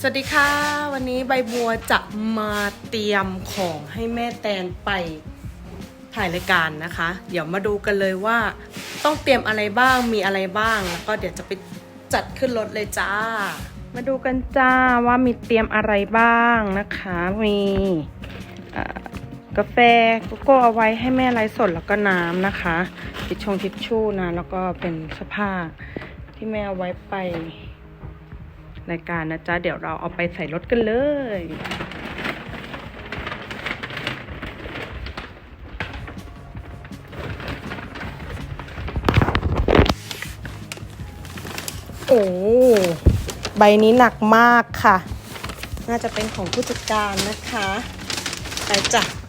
สวัสดีค่ะ วันนี้ใบบัวจะมาเตรียมของให้แม่แตนไปถ่ายรายการนะคะ เดี๋ยวมาดูกันเลยว่าต้องเตรียมอะไรบ้างมีอะไรบ้าง แล้วก็เดี๋ยวจะไปจัดขึ้นรถเลยจ้า มาดูกันจ้าว่ามีเตรียมอะไรบ้างนะคะ มีกาแฟโกโก้เอาไว้ให้แม่ไลฟ์สดแล้วก็น้ำนะคะทิชชงทิชชู่นะแล้วก็เป็นเสื้อผ้าที่แม่เอาไว้ไป รายการนะจ๊ะ เดี๋ยวเราเอาไปใส่รถกันเลย โอ้ ใบนี้หนักมากค่ะ น่าจะเป็นของผู้จัดการนะคะ ไปจ้ะ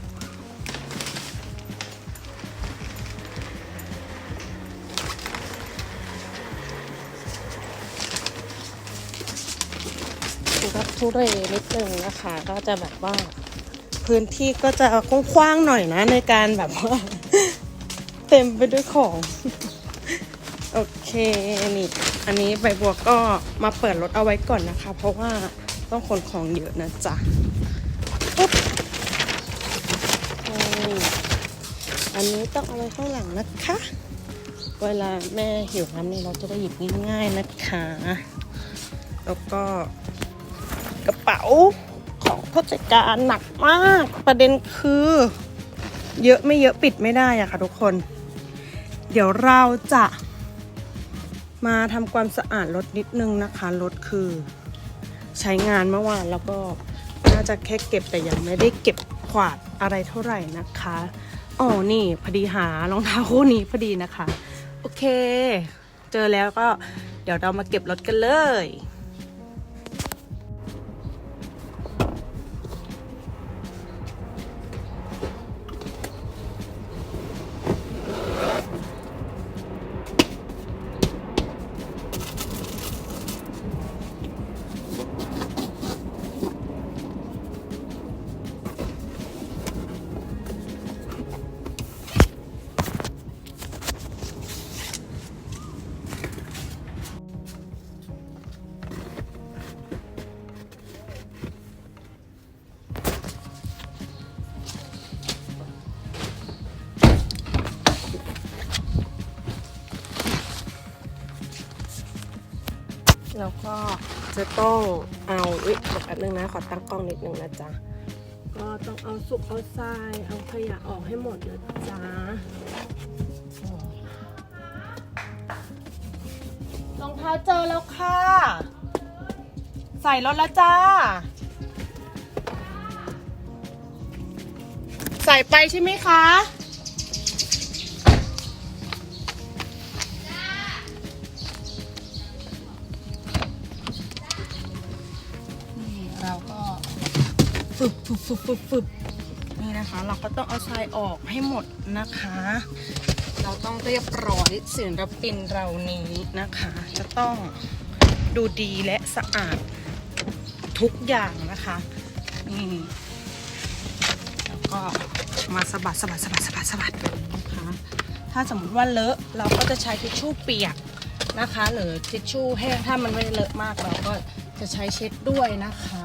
ทุเรนิดนึงนะคะ ก็จะแบบว่าพื้นที่ก็จะกว้างๆหน่อยนะ ในการแบบว่า เต็มไปด้วยของ โอเคนี่อันนี้ใบบัวก็มาเปิดรถเอาไว้ก่อนนะคะ เพราะว่าต้องขนของเยอะนะจ๊ะปุ๊บอันนี้ต้องเอาไว้ข้างหลังนะคะ เวลาแม่หิวน้ำนี่เราจะได้หยิบง่ายๆนะคะ แล้วก็ กระเป๋าของผู้จัดการหนักมาก ประเด็นคือ เยอะไม่เยอะปิดไม่ได้อะค่ะทุกคน เดี๋ยวเราจะมาทำความสะอาดรถนิดนึงนะคะรถคือใช้งานเมื่อวานแล้วก็น่าจะแค่เก็บแต่ยังไม่ได้เก็บขวาดอะไรเท่าไหร่นะคะอ๋อนี่พอดีหารองเท้าคู่นี้พอดีนะคะ โอเค เจอแล้วก็เดี๋ยวเรามาเก็บรถกันเลย จะต้องเอาอุ๊ยแป๊บนึงนะ ขอตั้งกล้องนิดนึงนะจ๊ะ ก็ต้องเอาสุกเอาทราย เอาขยะออกให้หมดนะจ๊ะรองเท้าเจอแล้วค่ะ ใส่รถแล้วจ้า ใส่ไปใช่ไหมคะ บฝึบฝึบฝึบฝึบนี่นะคะ เราก็ต้องเอาทรายออกให้หมดนะคะ เราต้องเรียบร้อยศิลปินเรานี้นะคะ จะต้องดูดีและสะอาดทุกอย่างนะคะนี่แล้วก็มาสะบัดสะบัดสะบัดสะบัดสะบัดนะคะ ถ้าสมมติว่าเลอะเราก็จะใช้ทิชชู่เปียกนะคะหรือทิชชู่แห้งถ้ามันไม่เลอะมากเราก็จะใช้เช็ดด้วยนะคะ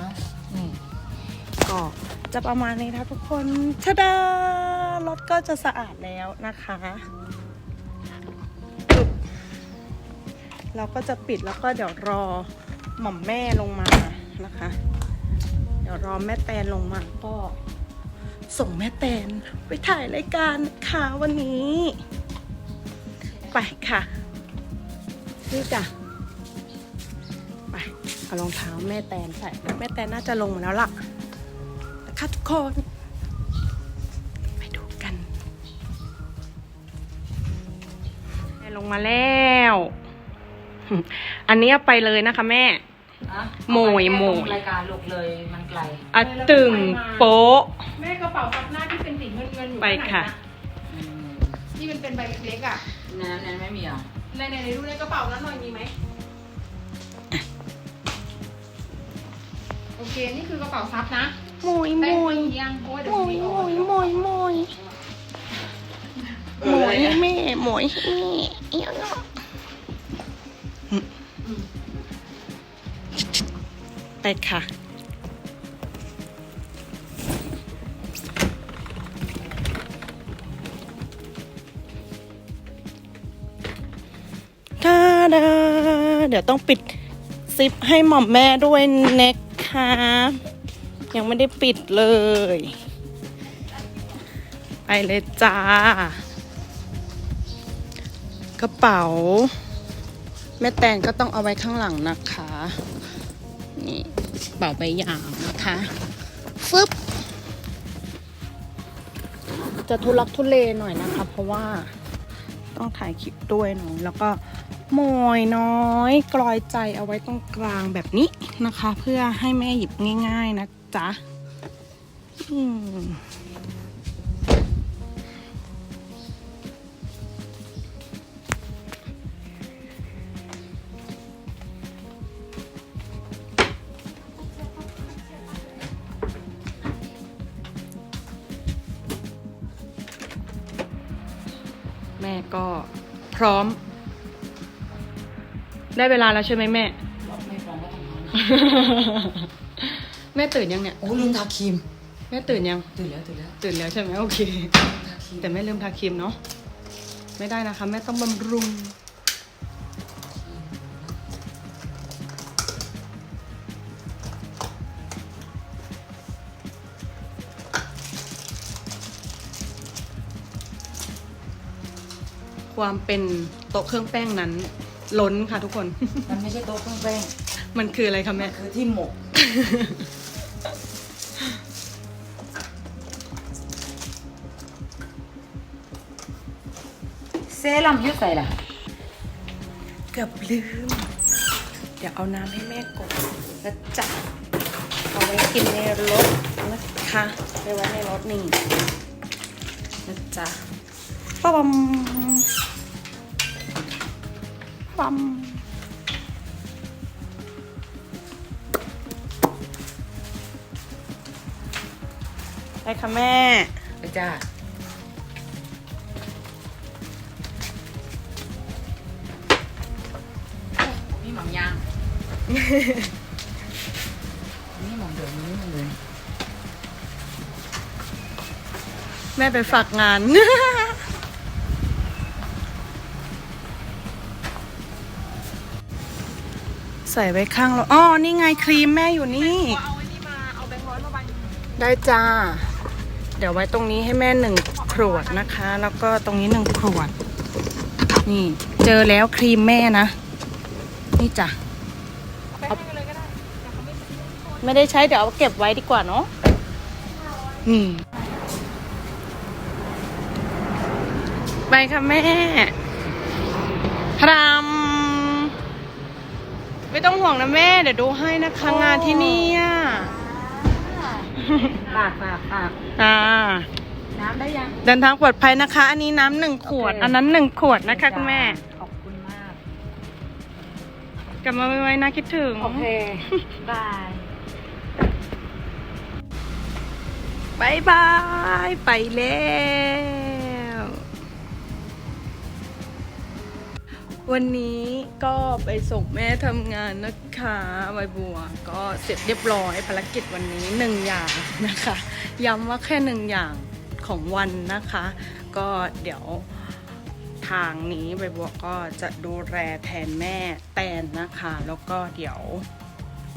นี่ ก็จะประมาณนี้นะทุกคนชะดารถก็จะสะอาดแล้วนะคะปึ๊บเราก็จะปิดแล้วก็เดี๋ยวรอหม่อมแม่ลงมานะคะ เดี๋ยวรอแม่แตนลงมาก็ส่งแม่แตนไปถ่ายรายการค่ะวันนี้ ไปค่ะ นี่จ้ะไปเอารองเท้าแม่แตนใส่แม่แตนน่าจะลงมาแล้วล่ะ คะทุกคน ไปดูกันแม่ลงมาแล้ว อันนี้เอาไปเลยนะคะแม่โมยโมย รายการลูกเลยมันไกล อะตึงโป๊ะ แม่กระเป๋าซับหน้าที่เป็นสีเงินเงินๆอยู่ไปข้างในค่ะนที่มันเป็นใบเล็กๆอะนั้นนั้นไม่มีเหรอในในในดูในกระเป๋านั้นหน่อยมีไหม โอเค นี่คือกระเป๋าซับนะ โมยโมแป้งยมียังโอ้ยเดี๋โมยวยมีโมออกยโมยโมยโมยให้แม่โมยให้แม่เอียวเนาะไปค่ะ ทาดา เดี๋ยวต้องปิดซิปให้หม่อมแม่ด้วยนะคะ ยังไม่ได้ปิดเลย ไปเลยจ้า กระเป๋า แม่แตนก็ต้องเอาไว้ข้างหลังนะคะ นี่กระเป๋าใบหยางนะคะ ฟึบ จะทุลักทุเลหน่อยนะคะ เพราะว่าต้องถ่ายคลิปด้วยเนาะแล้วก็โมยน้อยกรอยใจเอาไว้ตรงกลางแบบนี้นะคะ เพื่อให้แม่หยิบง่าย ๆนะ จ๊ะอืมแม่ก็พร้อม ได้เวลาแล้วใช่ไหมแม่ ไม่ฟ้องก็ต้องนอน แม่ตื่นยังเนี่ย โอ้ลืมทาครีม แม่ตื่นยัง ตื่นแล้วตื่นแล้วตื่นแล้วใช่ไหมโอเค ทาครีมแต่แม่ลืมทาครีมเนาะ ไม่ได้นะคะ แม่ต้องบำรุง ความเป็นโต๊ะเครื่องแป้งนั้น ล้นค่ะทุกคน มันไม่ใช่โต๊ะเครื่องแป้งมันคืออะไรคะแม่คือที่หมก รั่มอยืดใส่ล่ะ เกือบลืม เดี๋ยวเอาน้ำให้แม่กดแล้วจับเอาไว้กินในรถนะคะไปไว้ในรถนี่นะจ๊ะปั๊มปั๊มไปค่ะแม่ ไปจ้า นี่หมองเดิมนี่หมองเลยแม่ไปฝากงาน ใส่ไว้ข้างเราอ๋อ นี่ไงครีมแม่อยู่นี่ เอาไอ้นี่มา เอาแบงค์ร้อยมาบังได้จ้า เดี๋ยวไว้ตรงนี้ให้แม่หนึ่งขวดนะคะ แล้วก็ตรงนี้หนึ่งขวด นี่ เจอแล้วครีมแม่นะ นี่จ้ะ ไม่ได้ใช้เดี๋ยวเอาเก็บไว้ดีกว่าเนาะนี่ไปค่ะแม่พรามไม่ต้องห่วงนะแม่ เดี๋ยวดูให้นะคะงานที่นี่อะปากปากปากอ่า น้ำได้ยัง เดินทางปลอดภัยนะคะ อันนี้น้ำหนึ่งขวดโอเคอันนั้นหนึ่งขวดนะคะคุณแม่ ขอบคุณมาก กลับมาไวๆนะคิดถึง โอเค บาย บายบาย ไปแล้ว วันนี้ก็ไปส่งแม่ทำงานนะคะใบบัว ก็เสร็จเรียบร้อยภารกิจวันนี้หนึ่งอย่างนะคะ ย้ำว่าแค่หนึ่งอย่างของวันนะคะ ก็เดี๋ยวทางนี้ใบบัวก็จะดูแลแทนแม่แตนนะคะ แล้วก็เดี๋ยว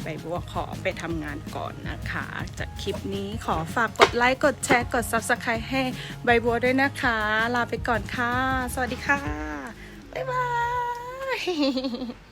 ใบบัวขอไปทำงานก่อนนะคะ จากคลิปนี้ขอฝากกดไลค์ กดแชร์ กด Subscribe ให้ใบบัวด้วยนะคะ ลาไปก่อนค่ะ สวัสดีค่ะ บ๊ายบาย